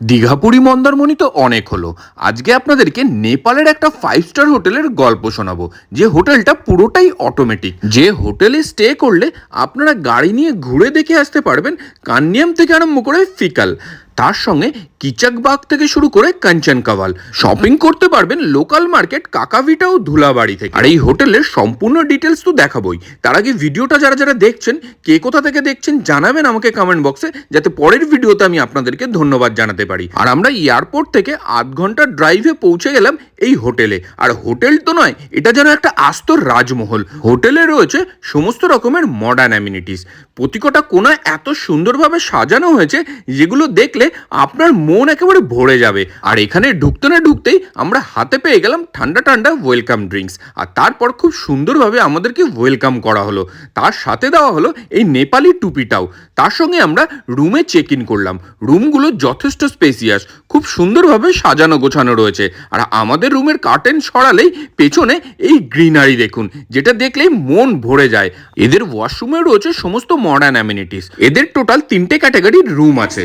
দীঘাপুরি মন্দারমণি তো অনেক হলো। আজকে আপনাদেরকে নেপালের একটা ফাইভ স্টার হোটেলের গল্প শোনাবো। যে হোটেলটা পুরোটাই অটোমেটিক যে হোটেলে স্টে করলে আপনারা গাড়ি নিয়ে ঘুরে দেখে আসতে পারবেন কান্নিয়াম থেকে আরম্ভ করে ফিকাল। তার সঙ্গে কিচাকবাগ থেকে শুরু করে কাঞ্চন কাওয়াল শপিং করতে পারবেন লোকাল মার্কেট কাকাভিটা ও ধুলাবাড়ি থেকে। আর এই হোটেলের সম্পূর্ণ ডিটেলস তো দেখাবোই। তার আগে ভিডিওটা যারা যারা দেখছেন, কে কোথা থেকে দেখছেন জানাবেন আমাকে কমেন্ট বক্সে যাতে পরের ভিডিওতে আমি আপনাদেরকে ধন্যবাদ জানাতে পারি। আর আমরা এয়ারপোর্ট থেকে আধ ঘণ্টা ড্রাইভে পৌঁছে গেলাম এই হোটেলে। আর হোটেল তো নয়, এটা যেন একটা আস্ত রাজমহল। হোটেলে রয়েছে সমস্ত রকমের মডার্ন অ্যামিনিটিস প্রতিকটা কোনায় এত সুন্দরভাবে সাজানো হয়েছে, যেগুলো দেখলে আপনার মন একেবারে ভরে যাবে। আর এখানে ঢুকতে না ঢুকতেই আমরা হাতে পেয়ে গেলাম ঠান্ডা ঠান্ডা ওয়েলকাম ড্রিঙ্কস আর তারপর খুব সুন্দরভাবে আমাদেরকে ওয়েলকাম করা হলো। তার সাথে দেওয়া হলো এই নেপালি টুপিটাও। তার সঙ্গে আমরা রুমে চেক ইন করলাম। রুমগুলো যথেষ্ট স্পেসিয়াস খুব সুন্দরভাবে সাজানো গোছানো রয়েছে আর আমাদের রুমের কার্টেন সরালেই পেছনে এই গ্রিনারি দেখুন যেটা দেখলেই মন ভরে যায় এদের ওয়াশরুমে রয়েছে সমস্ত মডার্ন অ্যামিনিটিস এদের টোটাল তিনটে ক্যাটাগরির রুম আছে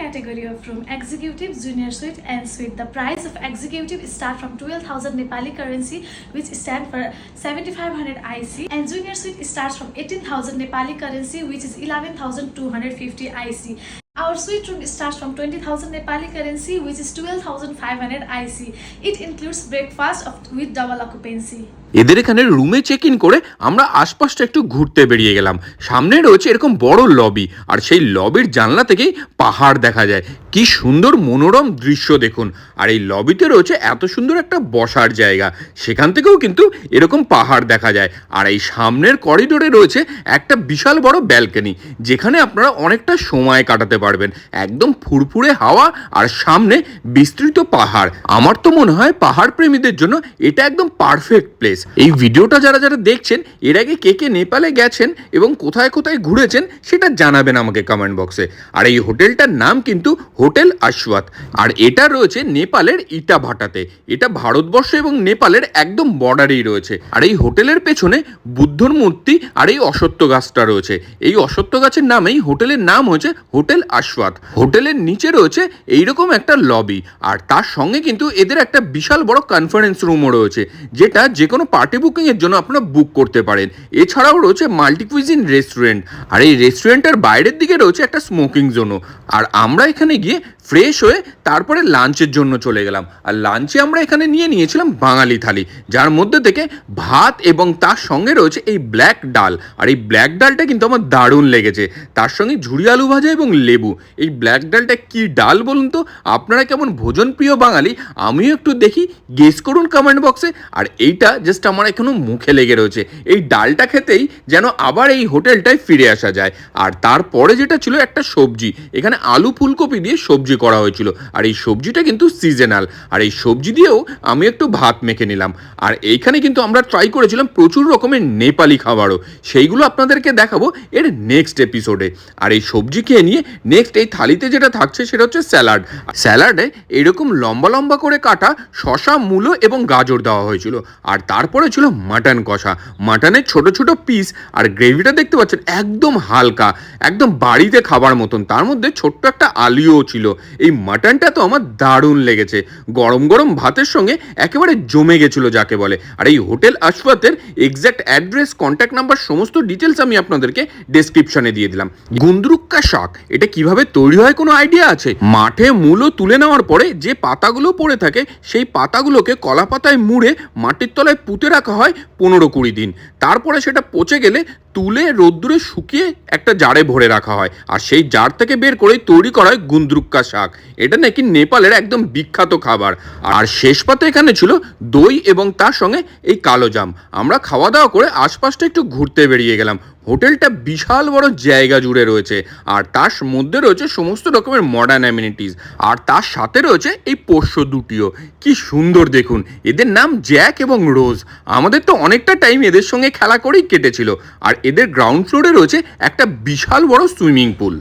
category of room: executive, junior suite, and suite. The price of executive start from 12,000 Nepali currency, which stand for 7,500 IC, and junior suite starts from 18,000 Nepali currency, which is 11,250 IC. Our suite room starts from 20,000 Nepali currency, which is 12,500 IC. It includes breakfast of, with double occupancy. এদের এখানে রুমে check in করে আমরা আশপাশটা একটু ঘুরতে বেরিয়ে গেলাম। সামনে রয়েছে এরকম বড় লবি আর সেই লবির জানলা থেকেই পাহাড় দেখা যায়। কি সুন্দর মনোরম দৃশ্য দেখুন। আর এই লবিতে রয়েছে এত সুন্দর একটা বসার জায়গা, সেখান থেকেও কিন্তু এরকম পাহাড় দেখা যায়। আর এই সামনের করিডোরে রয়েছে একটা বিশাল বড় ব্যালকনি যেখানে আপনারা অনেকটা সময় কাটাতে পারবেন। একদম ফুরফুরে হাওয়া আর সামনে বিস্তৃত পাহাড়। আমার তো মনে হয় পাহাড় প্রেমীদের জন্য এটা একদম পারফেক্ট প্লেস এই ভিডিওটা যারা যারা দেখছেন, এর আগে কে কে নেপালে গেছেন এবং কোথায় কোথায় ঘুরেছেন, সেটা জানাবেন আমাকে কমেন্ট বক্সে আর এই হোটেলটার নাম কিন্তু হোটেল আশওয়াত। আর এটা রয়েছে নেপালের ইটাভাটাতে। এটা ভারতবর্ষ এবং নেপালের একদম বর্ডারেই রয়েছে। আর এই হোটেলের পেছনে বুদ্ধর মূর্তি আর এই অসত্য গাছটা রয়েছে। এই অসত্য গাছের নামেই হোটেলের নাম হয়েছে হোটেল আশওয়াত। হোটেলের নিচে রয়েছে এইরকম একটা লবি আর তার সঙ্গে কিন্তু এদের একটা বিশাল বড় কনফারেন্স রুমও রয়েছে। যেটা যে কোনো পার্টি বুকিংয়ের জন্য আপনারা বুক করতে পারেন। এছাড়াও রয়েছে মাল্টি কুইজিন রেস্টুরেন্ট আর এই রেস্টুরেন্টের বাইরের দিকে রয়েছে একটা স্মোকিং জোনও আর আমরা এখানে গিয়ে ফ্রেশ হয়ে তারপরে লাঞ্চের জন্য চলে গেলাম। আর লাঞ্চে আমরা এখানে নিয়ে নিয়েছিলাম বাঙালি থালি, যার মধ্যে থেকে ভাত এবং তার সঙ্গে রয়েছে এই ব্ল্যাক ডাল। আর এই ব্ল্যাক ডালটা কিন্তু আমার দারুণ লেগেছে। তার সঙ্গে ঝুড়ি আলু ভাজা এবং লেবু। এই ব্ল্যাক ডালটা কি ডাল বলুন তো? আপনারা কেমন ভোজন প্রিয় বাঙালি, আমিও একটু দেখি গেস করুন কমেন্ট বক্সে আর এইটা জাস্ট আমার এখনও মুখে লেগে রয়েছে। এই ডালটা খেতেই যেন আবার এই হোটেলটায় ফিরে আসা যায়। আর তারপরে যেটা ছিল একটা সবজি, এখানে আলু ফুলকপি দিয়ে সবজি করা হয়েছিল। আর এই সবজিটা কিন্তু সিজনাল আর এই সবজি দিয়েও আমি একটু ভাত মেখে নিলাম। আর এইখানে কিন্তু আমরা ট্রাই করেছিলাম প্রচুর রকমের নেপালি খাবারও। সেইগুলো আপনাদেরকে দেখাবো এর নেক্সট এপিসোডে আর এই সবজি খেয়ে নিয়ে নেক্সট এই থালিতে যেটা থাকছে সেটা হচ্ছে স্যালাড স্যালাডে এরকম লম্বা লম্বা করে কাটা শশা মূলো এবং গাজর দেওয়া হয়েছিল। আর তারপরে ছিল মাটন কষা। মাটনের ছোট ছোট পিস আর গ্রেভিটা দেখতে পাচ্ছেন একদম হালকা, একদম বাড়িতে খাবার মতন। তার মধ্যে ছোট্ট একটা আলুও ছিল। এই মাটনটা তো আমার দারুণ লেগেছে। গরম গরম ভাতের সঙ্গে একেবারে জমে গেছিল যাকে বলে। আর এই হোটেল আশফাতের এক্স্যাক্ট অ্যাড্রেস কন্ট্যাক্ট নাম্বার সমস্ত ডিটেলস আমি আপনাদেরকে ডেসক্রিপশনে দিয়ে দিলাম। গুন্দরুক্কা শাক, এটা কীভাবে তৈরি হয় কোনো আইডিয়া আছে? মাঠে মূলো তুলে নেওয়ার পরে যে পাতাগুলো পড়ে থাকে, সেই পাতাগুলোকে কলা পাতায় মুড়ে মাটির তলায় পুঁতে রাখা হয় পনেরো কুড়ি দিন। তারপরে সেটা পচে গেলে তুলে রোদ্দুরে শুকিয়ে একটা জারে ভরে রাখা হয়। আর সেই জার থেকে বের করে তৈরি করা হয় গুন্দরুক্কা শাক। এটা নাকি নেপালের একদম বিখ্যাত খাবার। আর শেষ পাতে এখানে ছিল দই এবং তার সঙ্গে এই কালো জাম। আমরা খাওয়া দাওয়া করে আশপাশটা একটু ঘুরতে বেরিয়ে গেলাম। হোটেলটা বিশাল বড় জায়গা জুড়ে রয়েছে, আর তার মধ্যে রয়েছে সমস্ত রকমের মডার্ন অ্যামিনিটিস আর তার সাথে রয়েছে এই পোষ্য দুটিও। কি সুন্দর দেখুন, এদের নাম জ্যাক এবং রোজ। আমাদের তো অনেকটা টাইম এদের সঙ্গে খেলা করেই কেটেছিল, আর এদের গ্রাউন্ড ফ্লোরে রয়েছে একটা বিশাল বড় সুইমিং পুল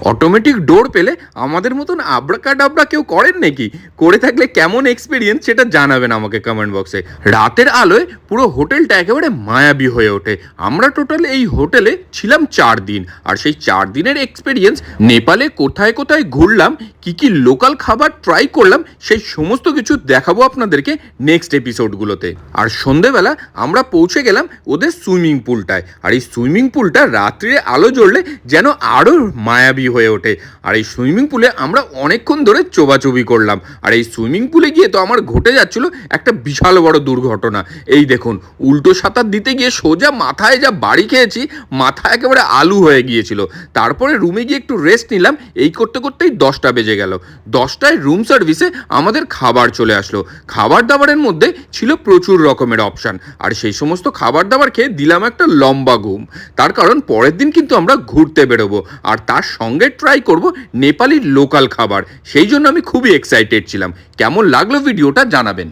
অটোমেটিক ডোর পেলে আমাদের মতন আবড়াকা ডাবড়া কেউ করেন নাকি? করে থাকলে কেমন এক্সপিরিয়েন্স সেটা জানাবেন আমাকে কমেন্ট বক্সে রাতের আলোয় পুরো হোটেলটা একেবারে মায়াবী হয়ে ওঠে। আমরা টোটাল এই হোটেলে ছিলাম চার দিন। আর সেই চার দিনের এক্সপিরিয়েন্স নেপালে কোথায় কোথায় ঘুরলাম, কি কি লোকাল খাবার ট্রাই করলাম, সেই সমস্ত কিছু দেখাবো আপনাদেরকে নেক্সট এপিসোডগুলোতে আর সন্ধেবেলা আমরা পৌঁছে গেলাম ওদের সুইমিং পুলটায় আর এই সুইমিং পুলটা রাত্রিরে আলো জ্বললে যেন আরও মায়াবী হয়ে ওঠে। আর এই সুইমিং পুলে আমরা অনেকক্ষণ ধরে চোবাচুবি করলাম। আর এই সুইমিং পুলে গিয়ে তো আমার ঘটে যাচ্ছিল একটা বিশাল বড় দুর্ঘটনা। এই দেখুন, উল্টো সাঁতার দিতে গিয়ে সোজা মাথায় যা বাড়ি খেয়েছি, মাথা একেবারে আলু হয়ে গিয়েছিল। তারপরে রুমে গিয়ে একটু রেস্ট নিলাম, এই করতে করতেই দশটা বেজে গেল। দশটায় রুম সার্ভিসে আমাদের খাবার চলে আসলো। খাবার দাবারের মধ্যে ছিল প্রচুর রকমের অপশান আর সেই সমস্ত খাবার দাবার খেয়ে দিলাম একটা লম্বা ঘুম। তার কারণ পরের দিন কিন্তু আমরা ঘুরতে বেরোবো। আর তার সঙ্গে ট্রাই করব নেপালির লোকাল খাবার। সেই জন্য আমি খুবই এক্সাইটেড ছিলাম। কেমন লাগল ভিডিওটা জানাবেন।